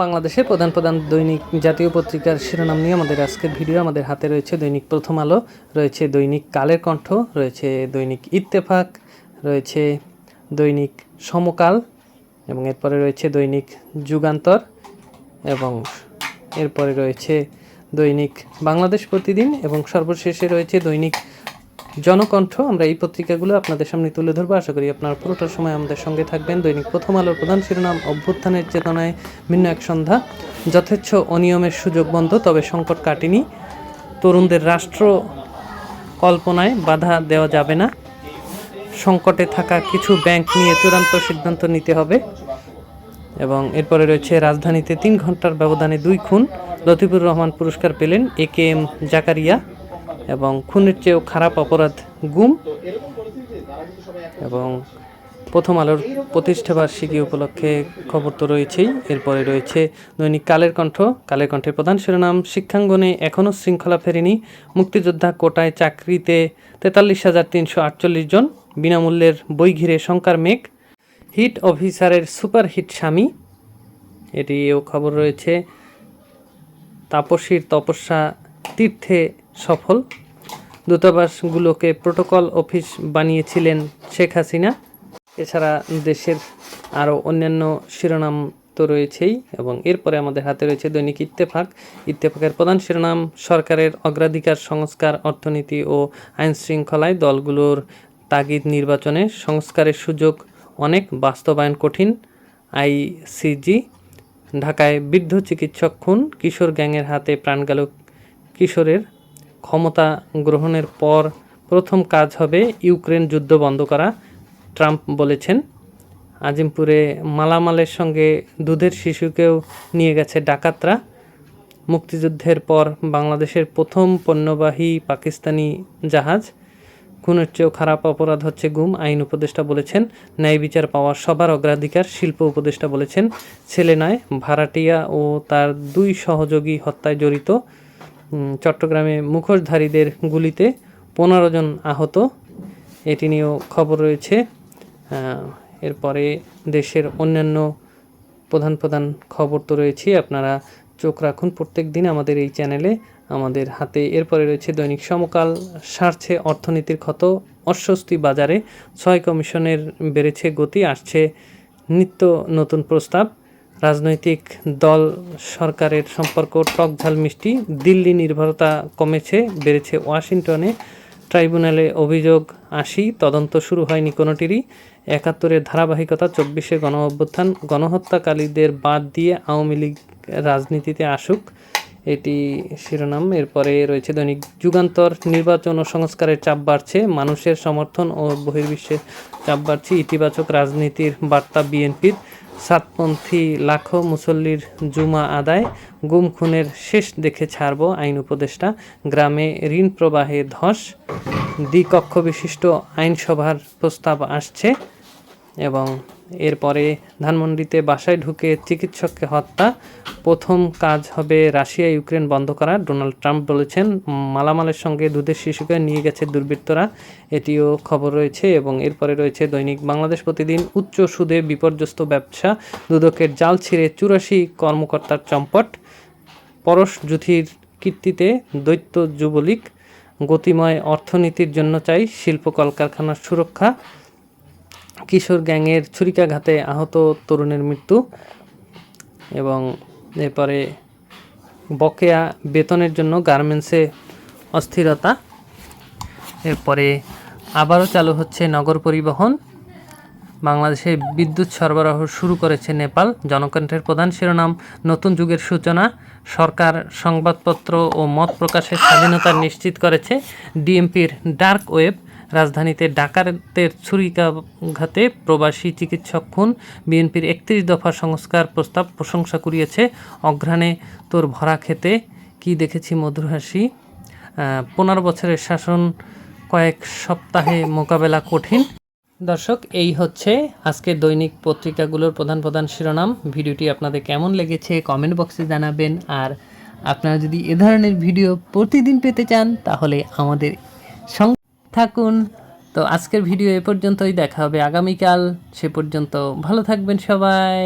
বাংলাদেশের প্রধান প্রধান দৈনিক জাতীয় পত্রিকার শিরোনাম নিয়ে আমাদের আজকের ভিডিও। আমাদের হাতে রয়েছে দৈনিক প্রথম আলো, রয়েছে দৈনিক কালের কণ্ঠ, রয়েছে দৈনিক ইত্তেফাক, রয়েছে দৈনিক সমকাল এবং এরপরে রয়েছে দৈনিক যুগান্তর এবং এরপরে রয়েছে দৈনিক বাংলাদেশ প্রতিদিন এবং সর্বশেষে রয়েছে দৈনিক জনকণ্ঠ, আমরা এই পত্রিকাগুলো আপনাদের সামনে তুলে ধরবো। আশা করি আপনারা পুরোটা সময় আমাদের সঙ্গে থাকবেন। দৈনিক প্রথম আলোর প্রধান শিরোনাম, অভ্যুত্থানের চেতনায় ভিন্ন এক সন্ধ্যা। যথেচ্ছ অনিয়মের সুযোগ বন্ধ, তবে সংকট কাটেনি। তরুণদের রাষ্ট্র কল্পনায় বাধা দেওয়া যাবে না। সংকটে থাকা কিছু ব্যাংক নিয়ে চূড়ান্ত সিদ্ধান্ত নিতে হবে। এবং এরপরে রয়েছে রাজধানীতে তিন ঘণ্টার ব্যবধানে দুই খুন। লতিফুর রহমান পুরস্কার পেলেন এ কে এম জাকারিয়া। এবং খুনের চেয়েও খারাপ অপরাধ গুম। এবং প্রথম আলোর প্রতিষ্ঠা বার্ষিকী উপলক্ষে খবর তো রয়েছেই। এরপরে রয়েছে দৈনিক কালের কণ্ঠ। কালের কণ্ঠের প্রধান শিরোনাম, শিক্ষাঙ্গনে এখনও শৃঙ্খলা ফেরেনি। মুক্তিযোদ্ধা কোটায় চাকরিতে তেতাল্লিশ হাজার তিনশো আটচল্লিশ জন, বিনামূল্যের বই ঘিরে শঙ্কার মেঘ। হিট অফিসারের সুপারহিট স্বামী। এটিও খবর রয়েছে। তাপসীর তপস্যা তীর্থে সফল। দূতাবাসগুলোকে প্রোটোকল অফিস বানিয়েছিলেন শেখ হাসিনা। এছাড়া দেশের আরও অন্যান্য শিরোনাম তো রয়েছেই এবং এরপরে আমাদের হাতে রয়েছে দৈনিক ইত্তেফাক। ইত্তেফাকের প্রধান শিরোনাম, সরকারের অগ্রাধিকার সংস্কার, অর্থনীতি ও আইন শৃঙ্খলায় দলগুলোর তাগিদ নির্বাচনে সংস্কারের সুযোগ অনেক বাস্তবায়ন কঠিন। আইসিজি, ঢাকায় বৃদ্ধ চিকিৎসক খুন, কিশোর গ্যাংয়ের হাতে প্রাণ গেল কিশোরের। ক্ষমতা গ্রহণের পর প্রথম কাজ হবে ইউক্রেন যুদ্ধ বন্ধ করা, ট্রাম্প বলেছেন। আজিমপুরে মালামালের সঙ্গে দুধের শিশুকেও নিয়ে গেছে ডাকাতরা। মুক্তিযুদ্ধের পর বাংলাদেশের প্রথম পণ্যবাহী পাকিস্তানি জাহাজ। খুনের চেয়েও খারাপ অপরাধ হচ্ছে গুম, আইন উপদেষ্টা বলেছেন। ন্যায় বিচার পাওয়ার সবার অগ্রাধিকার, শিল্প উপদেষ্টা বলেছেন। ছেলে নয়, ভাড়াটিয়া ও তার দুই সহযোগী হত্যায় জড়িত। চট্টগ্রামে মুখোশধারীদের গুলিতে পনেরো জন আহত। এটি নিয়েও খবর রয়েছে। এরপরে দেশের অন্যান্য প্রধান প্রধান খবর তো রয়েছে আপনারা চোখ রাখুন প্রত্যেক দিন আমাদের এই চ্যানেলে। আমাদের হাতে এরপরে রয়েছে দৈনিক সমকাল। সারছে অর্থনীতির ক্ষত। অস্বস্তি বাজারে। ছয় কমিশনের বেড়েছে গতি। আসছে নিত্য নতুন প্রস্তাব। রাজনৈতিক দল সরকারের সম্পর্ক টক ঝাল মিষ্টি, দিল্লি নির্ভরতা কমেছে, বেড়েছে ওয়াশিংটনে। ট্রাইব্যুনালে অভিযোগ আসি তদন্ত শুরু হয়নি কোনোটিরই। একাত্তরের ধারাবাহিকতা, চব্বিশে গণ অভ্যুত্থান, গণহত্যাকারীদের বাদ দিয়ে আওয়ামী লীগ রাজনীতিতে আসুক। এটি শিরোনাম। এরপরে রয়েছে দৈনিক যুগান্তর। নির্বাচন ও সংস্কারের চাপ বাড়ছে, মানুষের সমর্থন ও বহির্বিশ্বের চাপ বাড়ছে। ইতিবাচক রাজনীতির বার্তা বিএনপির। সাতপন্থী লাখো মুসল্লির জুমা আদায়, গুম খুনের শেষ দেখে ছাড়ব আইন উপদেষ্টা। গ্রামে ঋণ প্রবাহে ধস দ্বিকক্ষ বিশিষ্ট আইনসভার প্রস্তাব আসছে এবং এরপরে ধানমন্ডিতে বাসায় ঢুকে চিকিৎসককে হত্যা। প্রথম কাজ হবে রাশিয়া, ইউক্রেন বন্ধ করা। ডোনাল্ড ট্রাম্প বলেছেন, মালামালের সঙ্গে দুধের শিশুকে নিয়ে গেছে দুর্বৃত্তরা। এটিও খবর রয়েছে এবং এরপরে রয়েছে দৈনিক বাংলাদেশ প্রতিদিন, উচ্চ সুদে বিপর্যস্ত ব্যবসা। দুদকের জাল ছিঁড়ে চুরাশি কর্মকর্তার চম্পট। পরশ যুথির কীর্তিতে দৈত্য যুবলীগ। গতিময় অর্থনীতির জন্য চাই শিল্প কলকারখানার সুরক্ষা। কিশোর গ্যাংয়ের ছুরিকাঘাতে আহত তরুণের মৃত্যু এবং এরপরে বকেয়া বেতনের জন্য গার্মেন্টসে অস্থিরতা। এরপরে আবারও চালু হচ্ছে নগর পরিবহন। বাংলাদেশে বিদ্যুৎ সরবরাহ শুরু করেছে নেপাল। জনকণ্ঠের প্রধান শিরোনাম, নতুন যুগের সূচনা। সরকার সংবাদপত্র ও মত প্রকাশের স্বাধীনতা নিশ্চিত করেছে। ডিএমপির ডার্ক ওয়েব। রাজধানীতে ডাকাতের ছুরিকাঘাতে প্রবাসী চিকিৎসক খুন। বিএনপির একত্রিশ দফা সংস্কার প্রস্তাব প্রশংসা কুড়িয়েছে। অঘ্রাণে তোর ভরা খেতে। কি দেখেছি মধুর হাসি। পনেরো বছরের শাসন, কয়েক সপ্তাহে মোকাবেলা কঠিন। দর্শক, এই হচ্ছে আজকের দৈনিক পত্রিকাগুলোর প্রধান প্রধান শিরোনাম। ভিডিওটি আপনাদের কেমন লেগেছে কমেন্ট বক্সে জানাবেন। আর আপনারা যদি এ ধরনের ভিডিও প্রতিদিন পেতে চান, তাহলে আমাদের থাকুন। তো আজকের ভিডিও এ পর্যন্তই দেখা হবে আগামীকাল। সে পর্যন্ত ভালো থাকবেন সবাই।